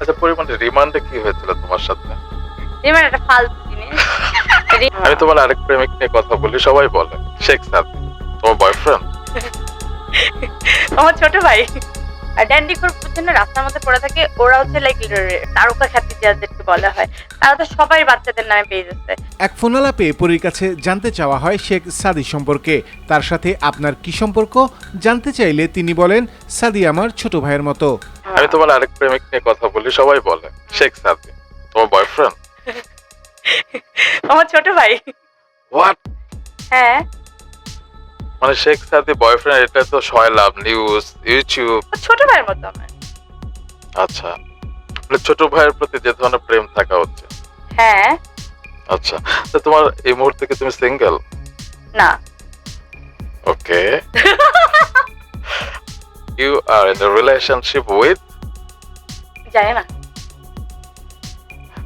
আচ্ছা পরিমাণে রিমান্ডে কি হয়েছিল তোমার সাথে? রিমান্ড একটা ফালতু জিনিস। আমি তোমার আরেক প্রেমিক নিয়ে কথা বলি সবাই বলে শেখ স্যার তোমার বয়ফ্রেন্ড আমার ছোট ভাই। আর ড্যান্ডি গ্রুপ জন্য রাস্তার মধ্যে পড়ে থাকে ওরা হচ্ছে লাইক তারকা খ্যাতি যাদেরকে বলা হয় তারা তো সবাই বাচ্চাদের নামে পেয়ে যাচ্ছে। এক ফোনালাপে পরীর কাছে জানতে চাওয়া হয় শেখ সাদি সম্পর্কে। তার সাথে আপনার কি সম্পর্ক? জানতে চাইলে তিনি বলেন সাদি আমার ছোট ভাইয়ের মতো। আমি তোমার আরেক প্রেমিক নিয়ে কথা বলি সবাই বলে শেখ সাদি তোমার বয়ফ্রেন্ড আমার ছোট ভাই। হোয়াট হ্যাঁ। মানে শেখ সাথে বয়ফ্রেন্ড এটা তো ছয় লাভ নিউজ ইউটিউব ছোট ভাইয়ের মতো আমার। আচ্ছা। মানে ছোট ভাইয়ের প্রতি যে ধরনের প্রেম থাকা হচ্ছে। হ্যাঁ। আচ্ছা। তো তোমার এই মুহূর্তে কি তুমি সিঙ্গেল না। Okay. You are in relationship with জানি না।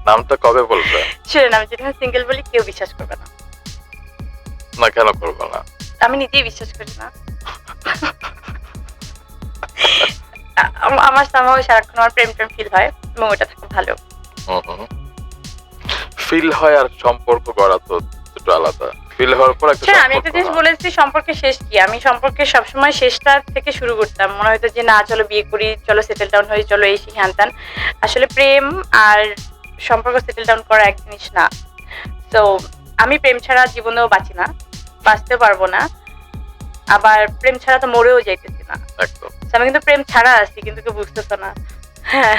নামটা কবে বলবে? শুনেন আমি যদি সিঙ্গেল বলি কেউ বিশ্বাস করবে না। না কেন করবে না? আমি নিজেই বিশ্বাস করি না। আম- আমার সামনে সারাক্ষণ আমার প্রেম প্রেম ফিল হয় এবং ওটা থাকে ভালো। ফিল হয় আর সম্পর্ক গড়া তো দুটো আলাদা। ফিল হওয়ার পর একটা আমি একটা জিনিস বলেছি সম্পর্কে শেষ কি? আমি সম্পর্কে সবসময় শেষটা থেকে শুরু করতাম। মনে হতো যে না চলো বিয়ে করি চলো সেটেল ডাউন হয়ে চলো এই শিখান্তান আসলে প্রেম আর সম্পর্ক সেটেল ডাউন করা এক জিনিস না। তো আমি প্রেম ছাড়া জীবনেও বাঁচি না। বাঁচতে পারব না। আবার প্রেম ছাড়া তো মরেও যাইতেছি না। একদম। আমি কিন্তু প্রেম ছাড়া আছি কিন্তু কেউ বুঝতেছো না। হ্যাঁ।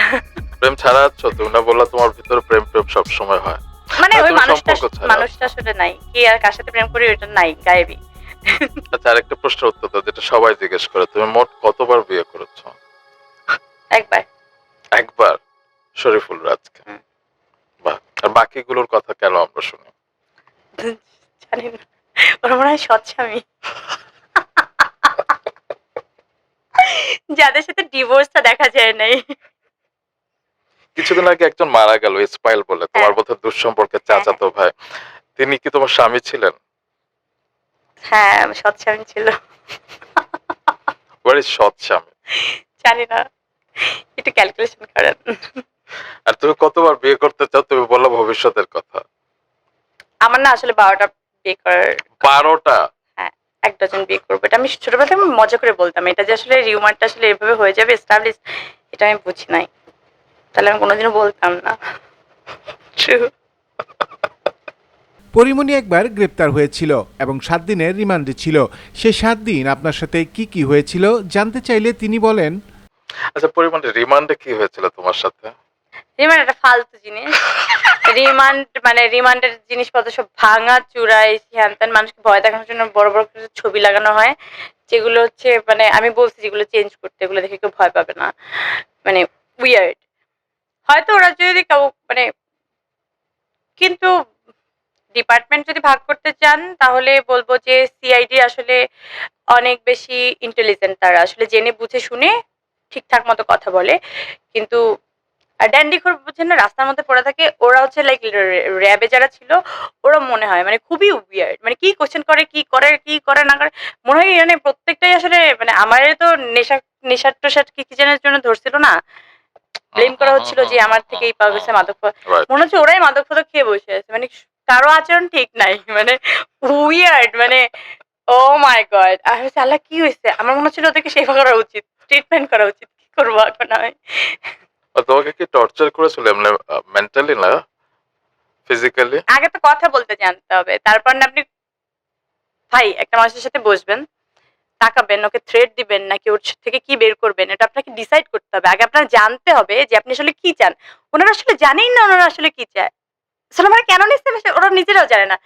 প্রেম ছাড়া আছো? তুমি না বললা তোমার ভিতরে প্রেম প্রেম সব সময় হয়। মানে ওই মানুষটা মানুষটা আসলে নাই। কি আর কার সাথে প্রেম করি ওইটা নাই গায়েবী। আচ্ছা আরেকটা প্রশ্নের উত্তর দাও যেটা সবাই জিজ্ঞেস করে। তুমি মোট কতবার বিয়ে করেছ? একবার। একবার? শরীফুল রাজকে। বাহ। আর বাকিগুলোর কথা কেন আমরা শুনি? জানি না। ওর মনে হয় সৎস্বামী যাদের সাথে ডিভোর্সটা দেখা যায় নাই। কিছুদিন আগে একজন মারা গেল ইসমাইল বলে তোমার হ্যাঁ। বোধহয় দুঃসম্পর্কে চাচাতো ভাই। তিনি কি তোমার স্বামী ছিলেন? হ্যাঁ সৎস্বামী ছিল। ওয়ার ইজ সৎ স্বামী? জানি না। একটু ক্যালকুলেশন করেন। আর তুমি কতবার বিয়ে করতে চাও তুমি বলল ভবিষ্যতের কথা। আমার না আসলে বারোটা বিয়ে করার বারোটা? এক ডজন বিয়ে করব। এটা আমি ছোটবেলা থেকে মজা করে বলতাম। এটা যে আসলে রিউমারটা আসলে এভাবে হয়ে যাবে এস্টাবলিশ এটা আমি বুঝি নাই। তাহলে আমি কোনোদিনও বলতাম না. পরিমণি একবার গ্রেপ্তার হয়েছিল এবং সাত দিনের রিমান্ডে ছিল। সে সাত দিন আপনার সাথে কি কি হয়েছিল জানতে চাইলে তিনি বলেন আচ্ছা পরিমাণে রিমান্ডে কি হয়েছিল তোমার সাথে? রিমান্ড একটা ফালতু জিনিস। রিমান্ড মানে রিমান্ডের জিনিসপত্র সব ভাঙা চূড়ায় হ্যান মানুষকে ভয় দেখানোর জন্য বড় বড় করে ছবি লাগানো হয়, যেগুলো হচ্ছে মানে আমি বলছি যেগুলো চেঞ্জ করতে, এগুলো দেখে কেউ ভয় পাবে না। মানে উইয়ার্ড হয়তো ওরা যদি কেউ মানে কিন্তু ডিপার্টমেন্ট যদি ভাগ করতে চান, তাহলে বলব যে সিআইডি আসলে অনেক বেশি ইন্টেলিজেন্ট তারা। আসলে জেনে, বুঝে, শুনে ঠিকঠাক মতো কথা বলে। কিন্তু আর ড্যান্ডি খোর বুঝছেন না রাস্তার মধ্যে পড়ে থাকে ওরা হচ্ছে লাইক র্যাবে যারা ছিল ওরা মনে হয় মানে খুবই উইয়ার্ড মানে কি কোশ্চেন করে কি করে কি করে না করে মনে হয় মানে প্রত্যেকটাই আসলে মানে আমার তো নেশা নেশার টোশার কি কিচেনের জন্য ধরছিল না ব্লেম করা হচ্ছিল যে আমার থেকেই পাওয়া গেছে মাদক মনে হচ্ছে ওরাই মাদক ফাদক খেয়ে বসে আছে মানে কারও আচরণ ঠিক নাই মানে উইয়ার্ড মানে ও মাই গড আর হচ্ছে আল্লাহ কি হয়েছে? আমার মনে হচ্ছিল ওদেরকে সেবা করা উচিত ট্রিটমেন্ট করা উচিত কি করব এখন আমি? তোমাকে কি টর্চার করেছিল? এমনি মেন্টালি না? ফিজিক্যালি আগে তো কথা বলতে জানতে হবে। তারপর না আপনি ভাই, একটা মানুষের সাথে বসবেন, তাকাবেন, ওকে থ্রেড দিবেন, নাকি ওর থেকে কি বের করবেন, এটা আপনাকে ডিসাইড করতে হবে। আগে আপনার জানতে হবে যে আপনি আসলে কি চান। ওনারা আসলে জানেই না ওনারা আসলে কি চায়। আসলে আমরা কেন নিচ্ছে ওরা নিজেরাও জানে না।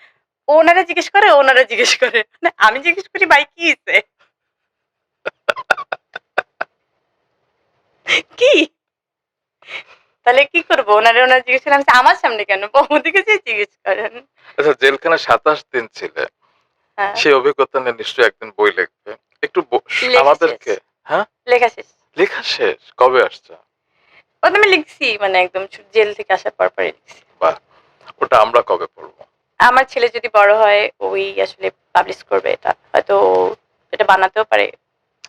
ওনারা জিজ্ঞেস করে, ওনারা জিজ্ঞেস করে। মানে আমি জিজ্ঞেস করি, ভাই, কি কি? তাহলে কি করব? ওনারা ওনারা জিজ্ঞেস করেন আমি আমার সামনে কেন? বৌদিকে যে জিজ্ঞেস করেন। আচ্ছা জেলখানে সাতাশ দিন ছিলে। হ্যাঁ। সেই অভিজ্ঞতা নিয়ে নিশ্চয়ই একদিন বই লিখবে। একটু আমাদেরকে হ্যাঁ? লেখা শেষ। লেখা শেষ? কবে আসছে? ওটা আমি লিখছি মানে একদম জেল থেকে আসার পর পরে লিখছি। বাহ! ওটা আমরা কবে পড়ব? আমার ছেলে যদি বড় হয় ওই আসলে পাবলিশ করবে এটা। হয়তো এটা বানাতেও পারে।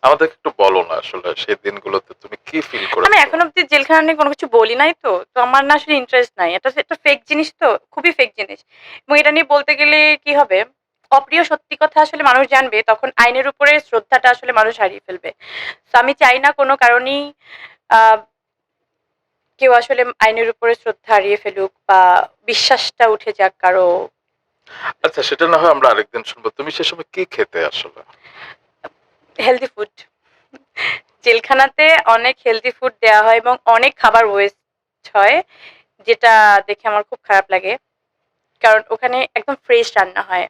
আমাদেরকে একটু বলো না আসলে সেই দিনগুলোতে তুমি কি ফিল করেছ? আমি এখন অব্দি জেলখানা নিয়ে কোনো কিছু বলি নাই তো তো আমার না আসলে ইন্টারেস্ট নাই। এটা একটা ফেক জিনিস তো খুবই ফেক জিনিস। এবং এটা নিয়ে বলতে গেলে কি হবে অপ্রিয় সত্যি কথা আসলে মানুষ জানবে তখন আইনের উপরে শ্রদ্ধাটা আসলে মানুষ হারিয়ে ফেলবে। তো আমি চাই না কোনো কারণেই কেউ আসলে আইনের উপরে শ্রদ্ধা হারিয়ে ফেলুক বা বিশ্বাসটা উঠে যাক কারও। আচ্ছা সেটা না হয় আমরা আরেকদিন শুনব। তুমি সে সময় কি খেতে আসলে? হেলদি ফুড জেলখানাতে অনেক হেলদি ফুড দেওয়া হয় এবং অনেক খাবার ওয়েস্ট হয় যেটা দেখে আমার খুব খারাপ লাগে। কারণ ওখানে একদম ফ্রেশ রান্না হয়।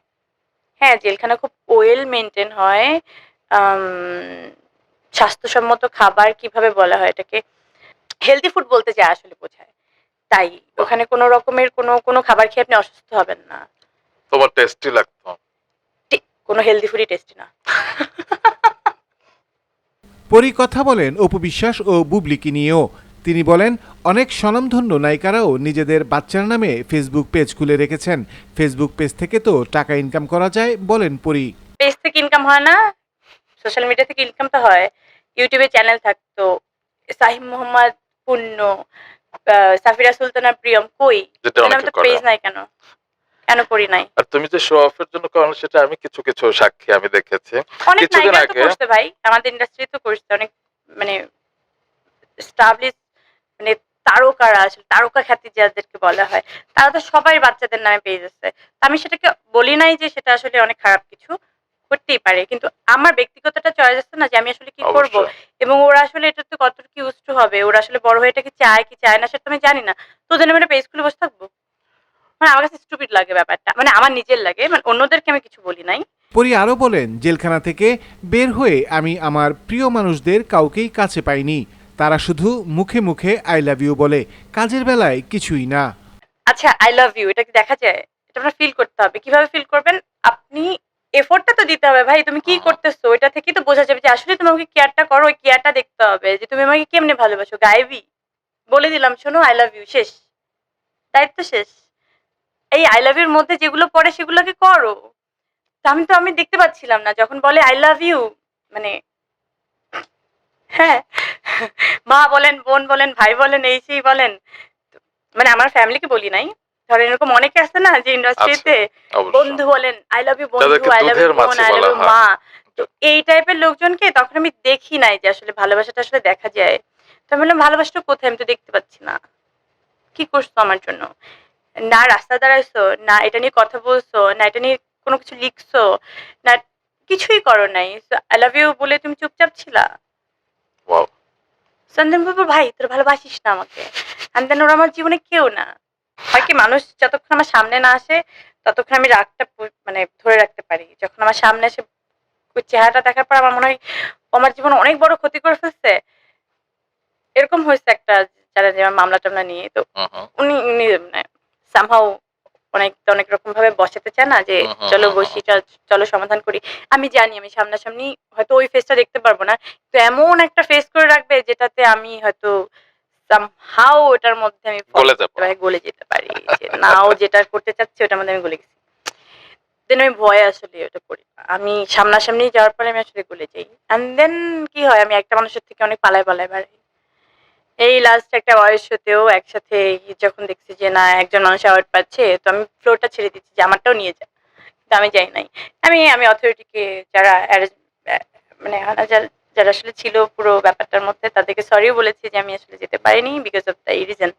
হ্যাঁ জেলখানা খুব ওয়েল মেনটেন হয়। স্বাস্থ্যসম্মত খাবার কীভাবে বলা হয় এটাকে? হেলদি ফুড বলতে যা আসলে বোঝায়। তাই ওখানে কোনো রকমের কোনো কোনো খাবার খেয়ে আপনি অসুস্থ হবেন না। তোমার টেস্টি লাগতো। ঠিক কোনো হেলদি ফুডই টেস্টি না। পরি কথা বলেন অপু বিশ্বাস ও বুবলিকে নিয়েও। তিনি বলেন অনেক স্বনামধন্য নায়িকারাও নিজেদের বাচ্চার নামে ফেসবুক পেজ খুলে রেখেছেন। ফেসবুক পেজ থেকে তো টাকা ইনকাম করা যায় বলেন পরি। পেজ থেকে ইনকাম হয় না সোশ্যাল মিডিয়া থেকে ইনকাম তো হয়। ইউটিউবে চ্যানেল থাকতো। সাহিম মোহাম্মদ পুণ্য আহ, সাফিরা সুলতানা প্রিয়ম কই? অনেকে তো পেজ নাই কেন? কেন করি নাই? আর তুমি যে শো অফের জন্য করো সেটা আমি কিছু কিছু সাক্ষী আমি দেখেছি। অনেক কিছুদিন আগে- করছে ভাই আমাদের ইন্ডাস্ট্রি তো করছে অনেক মানে স্টাবলিশ মানে তারকারা আসলে তারকা খ্যাতি যাদেরকে বলা হয়। তারা তো সবাই বাচ্চাদের নামে পেয়ে যাচ্ছে। আমি সেটাকে বলি নাই যে সেটা আসলে অনেক খারাপ কিছু করতেই পারে। কিন্তু আমার ব্যক্তিগতটা চয়েস আছে না যে আমি আসলে কি করব। এবং ওরা আসলে এটাতে কতটুকু ইউজ হবে? ওরা আসলে বড় হয়ে এটা কি চায় কি চায় না সেটা আমি জানি না। তো ওদের একটা পেজ খুলে বসে থাকব? মানে আমার কাছে স্টুপিড লাগে ব্যাপারটা। মানে আমার নিজের লাগে মানে অন্যদেরকে আমি কিছু বলি নাই। পরি আরও বলেন জেলখানা থেকে বের হয়ে আমি আমার প্রিয় মানুষদের কাউকেই কাছে পাইনি। তারা শুধু মুখে মুখে আই লাভ ইউ বলে কাজের বেলায় কিছুই না। আচ্ছা আই লাভ ইউ এটা কি দেখা যায়? এটা আপনার ফিল করতে হবে। কীভাবে ফিল করবেন? আপনি এফোর্টটা তো দিতে হবে ভাই তুমি কি করতেছো? এটা থেকেই তো বোঝা যাবে যে আসলে তুমি আমাকে কেয়ারটা করো ওই কেয়ারটা দেখতে হবে যে তুমি আমাকে কেমনে ভালোবাসো। গাইবি বলে দিলাম শোনো আই লাভ ইউ শেষ। দায়িত্ব শেষ। এই আই লাভ ইউর মধ্যে যেগুলো পড়ে সেগুলোকে করো। আমি তো আমি দেখতে পাচ্ছিলাম না যখন বলে আই লাভ ইউ মানে হ্যাঁ মা বলেন বোন বলেন ভাই বলেন এই সেই বলেন মানে আমার ফ্যামিলিকে বলি নাই। ধরেন এরকম অনেকে আছে না যে ইন্ডাস্ট্রিতে বন্ধু বলেন আই লাভ ইউ বন্ধু আই লাভ ইউ বোন আই লাভ ইউ মা তো এই টাইপের লোকজনকে তখন আমি দেখি নাই যে আসলে ভালোবাসাটা আসলে দেখা যায়। তো আমি বললাম ভালোবাসাটা কোথায়? আমি তো দেখতে পাচ্ছি না। কি করছ আমার জন্য? না রাস্তা দাঁড়াইছো না এটা নিয়ে কথা বলছো না এটা নিয়ে কোনো কিছু লিখছো না কিছুই করো নাই। আই লাভ ইউ বলে তুমি চুপচাপ ছিলা? Wow. বাবু ভাই তোর ভালোবাসিস না আমাকে। and then ওরা আমার জীবনে কেউ না। হয় কি মানুষ যতক্ষণ আমার সামনে না আসে ততক্ষণ আমি রাগটা মানে ধরে রাখতে পারি। যখন আমার সামনে এসে ওই চেহারাটা দেখার পর আমার মনে হয় আমার জীবনে অনেক বড় ক্ষতি করে ফেলছে। এরকম হয়েছে একটা যারা যে মামলা টামলা নিয়ে। তো হুম। উনি উনি মানে সামহাও অনেক অনেক রকম ভাবে বসাতে চায় না যে চলো বসি চলো সমাধান করি। আমি জানি আমি সামনাসামনি হয়তো ওই ফেসটা দেখতে পারব না। তো এমন একটা ফেস করে রাখবে যেটাতে আমি হয়তো সামহাও ওটার মধ্যে আমি গলে যেতে পারি। নাও যেটা করতে চাচ্ছি ওটার মধ্যে আমি গলে গেছি। দেন আমি ভয়ে আসলে ওটা করি আমি সামনাসামনি যাওয়ার পরে আমি আসলে গলে যাই। অ্যান্ড দেন কি হয় আমি একটা মানুষের থেকে অনেক পালায় পালায় বাড়াই। এই লাস্ট একটা বয়স হতেও একসাথে যখন দেখছি যে না, একজন মানুষ অ্যাওয়ার্ড পাচ্ছে, তো আমি ফ্লোরটা ছেড়ে দিচ্ছি, যে আমারটাও নিয়ে যা। কিন্তু আমি যাই নাই। আমি আমি অথরিটিকে যারা মানে যারা আসলে ছিল পুরো ব্যাপারটার মধ্যে, তাদেরকে সরিও বলেছি যে আমি আসলে যেতে পারিনি বিকজ অফ দ্য রিজন